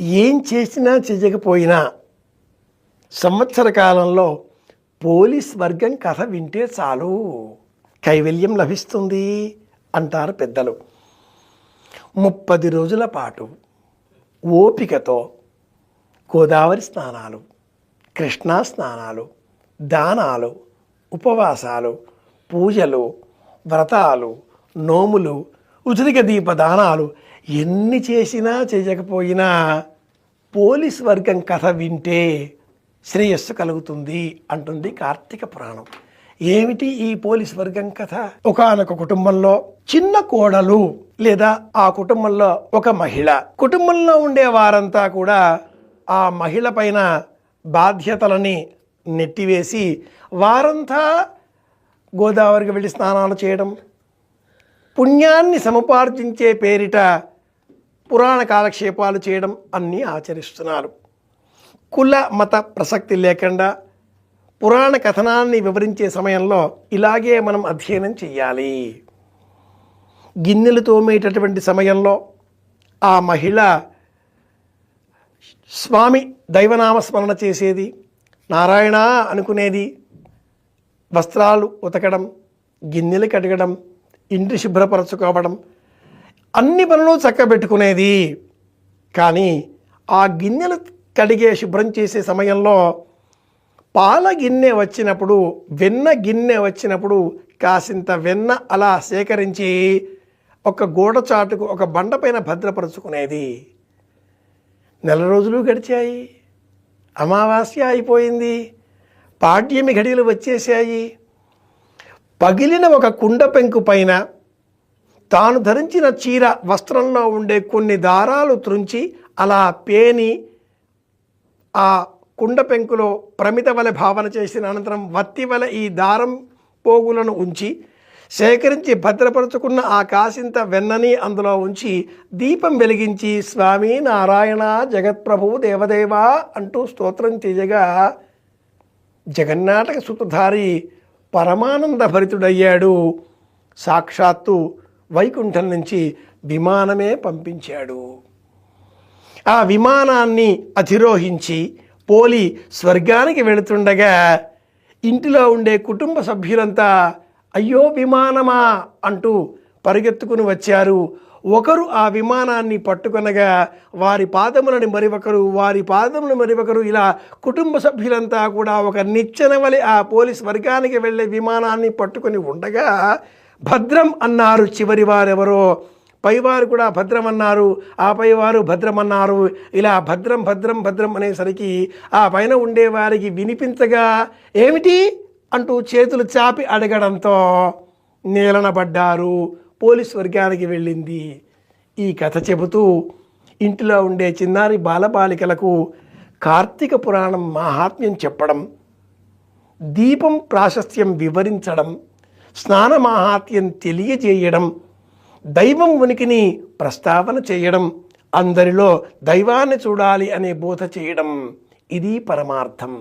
ఏం చేసినా చేయకపోయినా సంవత్సర కాలంలో పోలీస్ వర్గం కథ వింటే చాలు. కైవల్యం లభిస్తుంది అంటారు పెద్దలు. ముప్పది రోజుల పాటు ఓపికతో గోదావరి స్నానాలు కృష్ణా స్నానాలు దానాలు ఉపవాసాలు పూజలు వ్రతాలు నోములు ఉచిత దీప దానాలు ఎన్ని చేసినా చేయకపోయినా పోలీస్ వర్గం కథ వింటే శ్రేయస్సు కలుగుతుంది అంటుంది కార్తీక పురాణం. ఏమిటి ఈ పోలీస్ వర్గం కథ? ఒకనొక కుటుంబంలో చిన్న కోడలు లేదా ఆ కుటుంబంలో ఒక మహిళ. కుటుంబంలో ఉండే వారంతా కూడా ఆ మహిళ పైన బాధ్యతలని నెట్టివేసి వారంతా గోదావరికి వెళ్ళి స్నానాలు చేయడం పుణ్యాన్ని సముపార్జించే పేరిట పురాణ కాలక్షేపాలు చేయడం అన్నీ ఆచరిస్తున్నారు. కుల మత ప్రసక్తి లేకుండా పురాణ కథనాన్ని వివరించే సమయంలో ఇలాగే మనం అధ్యయనం చేయాలి గిన్నెలు తోమేటటువంటి సమయంలో ఆ మహిళ స్వామి దైవనామస్మరణ చేసేది నారాయణ అనుకునేది వస్త్రాలు ఉతకడం గిన్నెలు కడగడం ఇంటి శుభ్రపరచుకోవడం అన్ని పనులు చక్కబెట్టుకునేది కానీ ఆ గిన్నెలు కడిగే శుభ్రం చేసే సమయంలో పాల గిన్నె వచ్చినప్పుడు వెన్న గిన్నె వచ్చినప్పుడు కాసింత వెన్న అలా సేకరించి ఒక గోడచాటుకు ఒక ఒక బండపైన భద్రపరుచుకునేది. నెల రోజులు గడిచాయి. అమావాస్య అయిపోయింది. పాడ్యమి ఘడియలు వచ్చేసాయి పగిలిన ఒక కుండ పెంకు పైన తాను ధరించిన చీర వస్త్రంలో ఉండే కొన్ని దారాలు త్రుంచి అలా పేని ఆ కుండ పెంకులో ప్రమిత వలె భావన చేసిన అనంతరం వత్తి వలె ఈ దారం పోగులను ఉంచి సేకరించి భద్రపరుచుకున్న ఆ కాసింత వెన్నని అందులో ఉంచి దీపం వెలిగించి స్వామి నారాయణ జగత్ప్రభు దేవదేవా అంటూ స్తోత్రం చేయగా జగన్నాటక సుతధారి పరమానంద భరితుడయ్యాడు సాక్షాత్తు వైకుంఠం నుంచి విమానమే పంపించాడు. ఆ విమానాన్ని అధిరోహించి పోలి స్వర్గానికి వెళుతుండగా ఇంటిలో ఉండే కుటుంబ సభ్యులంతా అయ్యో విమానమా అంటూ పరిగెత్తుకుని వచ్చారు. ఒకరు ఆ విమానాన్ని పట్టుకొనగా వారి పాదములని మరి ఒకరు వారి పాదములను మరి ఒకరు ఇలా కుటుంబ సభ్యులంతా కూడా ఒక నిచ్చెన వలె ఆ పోలీస్ వర్గానికి వెళ్ళే విమానాన్ని పట్టుకొని ఉండగా భద్రం అన్నారు చివరి వారెవరో. పైవారు కూడా భద్రం అన్నారు. ఆ పైవారు భద్రం అన్నారు. ఇలా భద్రం భద్రం భద్రం అనేసరికి ఆ పైన ఉండేవారికి వినిపించగా ఏమిటి? అంటూ చేతులు చాపి అడగడంతో నీలనబడ్డారు. పోలీస్ వర్గానికి వెళ్ళింది. ఈ కథ చెబుతూ ఇంటిలో ఉండే చిన్నారి బాలబాలికలకు కార్తీక పురాణం మహాత్మ్యం చెప్పడం దీపం ప్రాశస్త్యం వివరించడం స్నాన మాహాత్యం తెలియజేయడం దైవం ఉనికిని ప్రస్తావన చేయడం అందరిలో దైవాన్ని చూడాలి అనే బోధ చేయడం ఇది పరమార్థం.